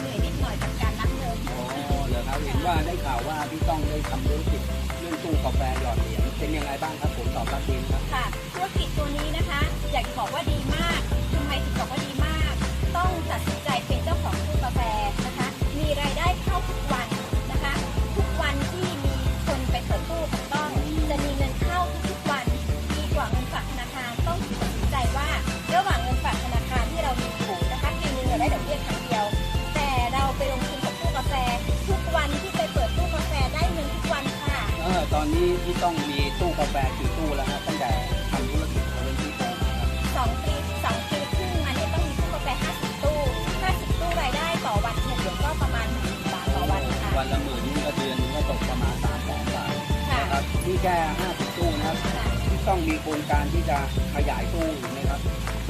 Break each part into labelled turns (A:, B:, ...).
A: เหนื่อยนิดหน่อยกับการรับเงิน
B: อ๋อเหรอครับเห็นว่าได้ข่าวว่าพี่ต้องได้ทำธุรกิจเรื่องตู้กาแฟหยอดเหรียญเป็นยังไงบ้างครับผมตอบรับดีครับ
A: อตอนนี้
B: พี่ต้องมีตู้กาแฟกี่ตู้แล้วครับตั้งแต่ทำธุรกิจเรื่องที่โตมาครับ
A: สองปีสองปีครึ่งมาเนี่ยต้องมีตู้กาแฟ50 ตู้ 50 ตู้รายได้ต่อวันเฉลี่ยก็ประมาณ10บาทต่อวันค่ะ
B: วันละหมื่นนี่ก็เดือนนึงก็ตกประมาณสามแสนบาท
A: ค่ะ
B: นะครับนี่แค่50ตู้นะครับ
A: ค่ะ
B: พี่ต้องมีโครงการที่จะขยายตู้อีกไหมครับ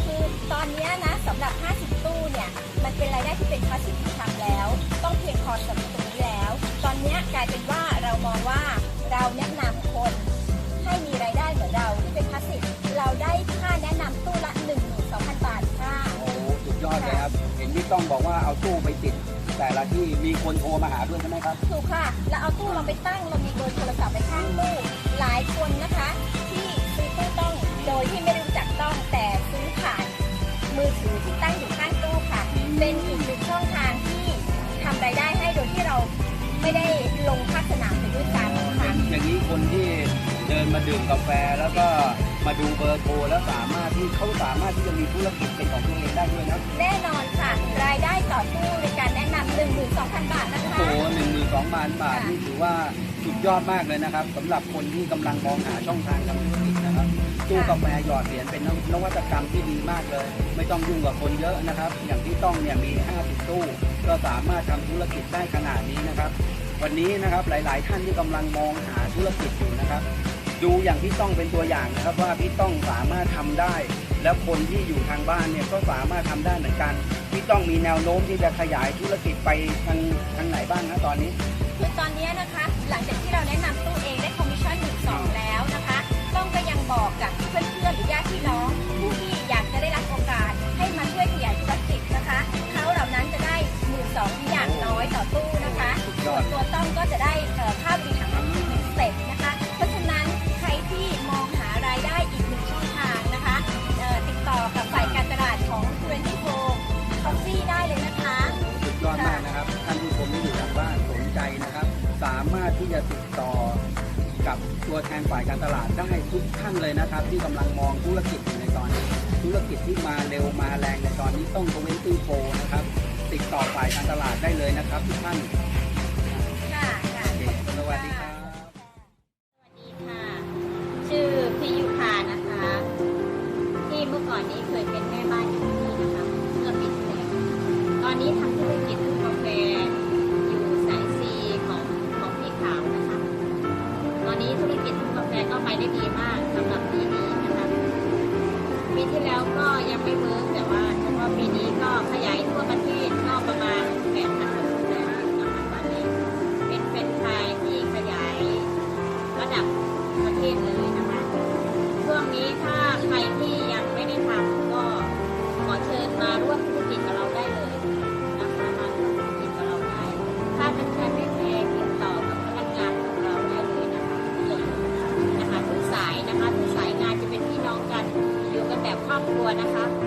A: คือตอนเนี้ยนะสำหรับ 50 ตู้เนี่ยมันเป็นรายได้ที่เป็นพาสซีฟทำแล้ว ต้องเพียงพอสำหรับตรงนี้แล้ว ตอนเนี้ยกลายเป็นว่าเรามองว่าเราแนะน ต้
B: องบอกว่าเอาตู้ไปติด แต่ละที่มีคนโทรมาหาด้วยใช่ไหมครับ
A: ถูกค่ะเราเอาตู้เราไปตั้งเรามีเบอร์โทรศัพท์ไปข้างตู้หลายคนนะคะ ที่ซื้อตู้ต้องโดยที่ไม่รู้จักต้องแต่ซื้อผ่านมือถือที่ตั้งอยู่ข้างตู้ค่ะ เป็นอีกหนึ่งช่องทางที่ทำรายได้ให้โดยที่เราไม่ได้ลงภาคสนามไปด้วยกันค่ะ
B: อย่างนี้คนที่เดินมาดื่มกาแฟแล้วก็มาดูเบอร์โทรแล้วสามารถที่เขาสามารถที่จะมีธุรกิจเป็นของตัวเองได้ด้วยนะ
A: แน่นอนค่ะรายได้ ต่อตู้ในการแนะนำ12,000บาทนะ
B: โอ้
A: คะ
B: โหหนึ่งหมื่นสองพันบาท
A: ค่ะ
B: นี่ถือว่าสุดยอดมากเลยนะครับสำหรับคนที่กำลังมองหาช่องทางทำธุรกิจนะครับตู้กาแฟหยอดเหรียญเป็นนวัตกรรมที่ดีมากเลย ไม่ต้องยุ่งกับคนเยอะนะครับ อย่างที่ต้องเนี่ยมี 50 ตู้ ก็สามารถทำธุรกิจได้ขนาดนี้นะครับ วันนี้นะครับหลาย ๆ ท่านที่กำลังมองหาธุรกิจอยู่นะครับ ดูอย่างพี่ต้องเป็นตัวอย่างนะครับว่าพี่ต้องสามารถทำได้ แล้วคนที่อยู่ทางบ้านเนี่ยก็สามารถทำได้เหมือนกันพี่ต้องมีแนวโน้มที่จะขยายธุรกิจไปทางทางไหนบ้างนะตอนนี้
A: คือตอนนี้นะคะ หลังจากที่เราแนะนำตู้เองได้คอมมิชชั่นหนึ่งสองแล้วนะคะ ต้องก็ยังบอกกับเพื่อนๆหรือญาติพี่น้องผู้ที่อยากจะได้รับโอกาสให้มาช่วยขยายธุรกิจนะคะเขาเหล่านั้นจะได้หมื่นสองอย่างน้อยต่อตู้นะคะ
B: สุดย
A: ส่
B: อ
A: ว
B: ด
A: นตัว สามาร
B: ถที่จะติดต่อกับตัวแทนฝ่ายการตลาดได้ทุกท่านเลยนะครับ ที่กำลังมองธุรกิจอยู่ในตอนนี้ ธุรกิจที่มาเร็วมาแรงในตอนนี้ต้องทเวนตี้โฟนะครับ ติดต่อฝ่ายการตลาดได้เลยนะครับทุกท่าน
A: ค่ะค่ะ
B: โอเคสวัสดีครับ
C: ได้ดีมากสำหรับปีนี้นะคะปีที่แล้วก็ยังไม่เวิร์กแต่ว่าเฉพาะปีนี้ก็ขยายทั่วประเทศ รัวนะคะ